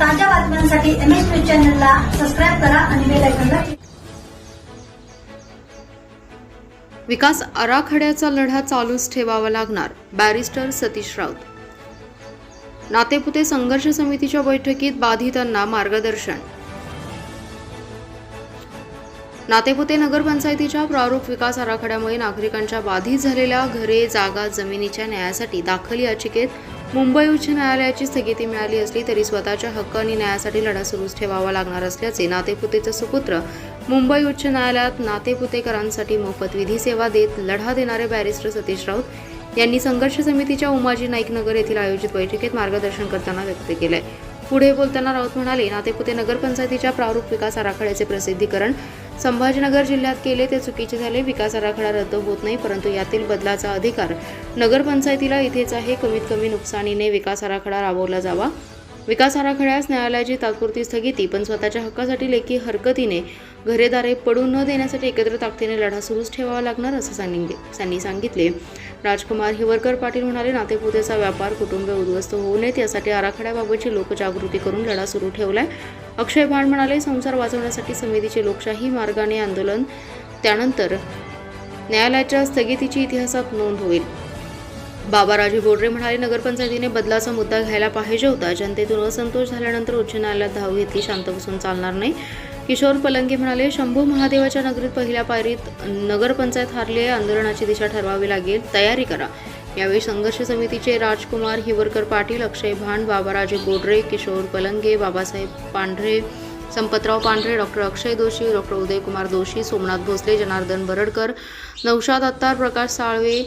ताज्या बातम्यांसाठी M S news चॅनलला सबस्क्राईब करा आणि बेल आयकॉनला विकास आराखड्याचा लढा चालूच ठेवावा लागणार बॅरिस्टर सतीश राऊत. नातेपुते संघर्ष समितीच्या बैठकीत बाधितांना मार्गदर्शन. नातेपुते नगरपंचायतीच्या प्रारूप विकास आराखड्यामुळे नागरिकांच्या बाधित झालेल्या घरे जागा जमिनीच्या न्यायासाठी दाखल याचिकेत मुंबई उच्च न्यायालयाची स्थगिती मिळाली असली तरी स्वतःच्या हक्क आणि न्यायासाठी लढा सुरूच ठेवावा लागणार असल्याचे नातेपुतेचे सुपुत्र मुंबई उच्च न्यायालयात नातेपुतेकरांसाठी मोफत विधी सेवा देत लढा देणारे बॅरिस्टर सतीश राऊत यांनी संघर्ष समितीच्या उमाजी नाईकनगर येथील आयोजित बैठकीत मार्गदर्शन करताना व्यक्त केलंय. पुढे बोलताना राऊत म्हणाले नातेपुते नगरपंचायतीच्या प्रारूप विकास आराखड्याचे प्रसिद्धीकरण संभाजीनगर जिल्ह्यात केले ते चुकीचे झाले. विकास आराखडा रद्द होत नाही परंतु यातील बदलाचा अधिकार नगरपंचायतीला इथेच आहे. कमीत कमी नुकसानीने विकास आराखडा राबवला जावा. विकास आराखड्यास न्यायालयाची तात्पुरती स्थगिती पण स्वतःच्या हक्कासाठी लेखी हरकतीने घरेदारे पडू न देण्यासाठी एकत्र ताकदीने लढा सुरूच ठेवावा लागणार असं सांगितले सांगितले. राजकुमार हिवरकर पाटील म्हणाले नातेपुतेचा व्यापार कुटुंब उद्ध्वस्त होऊ नयेत यासाठी आराखड्याबाबतची लोकजागृती करून लढा सुरू ठेवलाय. अक्षय भांड म्हणाले संसार वाचवण्यासाठी समितीचे लोकशाही मार्गाने आंदोलन त्यानंतर न्यायालयाच्या स्थगितीची इतिहासात नोंद होईल. बाबाराजे बोडरे म्हणाले नगरपंचायतीने बदलाचा मुद्दा घ्यायला पाहिजे होता. जनतेतून असंतोष झाल्यानंतर उच्च न्यायालयात धाव घेतली शांत बसून चालणार नाही. किशोर पलंगे म्हणाले शंभू महादेवाच्या नगरीत पहिल्या पायरीत नगरपंचायत हारली आहे आंदोलनाची दिशा ठरवावी लागेल तयारी करा. यावेळी संघर्ष समितीचे राजकुमार हिवरकर पाटील अक्षय भांड बाबाराजे गोडरे किशोर पलंगे बाबासाहेब पांढरे संपतराव पांढरे डॉक्टर अक्षय दोषी डॉक्टर उदयकुमार दोषी सोमनाथ भोसले जनार्दन बरडकर नौशाद अत्तार प्रकाश साळवे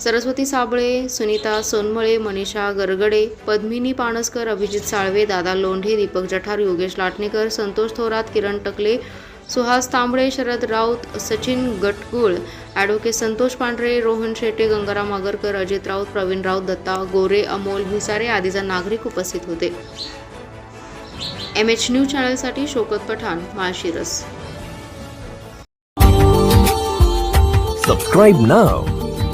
सरस्वती साबळे सुनीता सोनमळे मनीषा गरगडे पद्मिनी पाणसकर अभिजित साळवे दादा लोंढे दीपक जठार योगेश लाटणेकर संतोष थोरात किरण टकले सुहास तांबळे शरद राऊत सचिन गटगुळ ॲडव्होकेट संतोष पांढरे रोहन शेटे गंगाराम आगरकर अजित राऊत प्रवीण राऊत दत्ता गोरे अमोल भिसारे आदीचा नागरिक उपस्थित होते. एम एच न्यूज चॅनलसाठी शोकत पठाण माळशिरस. सबस्क्राईब नाव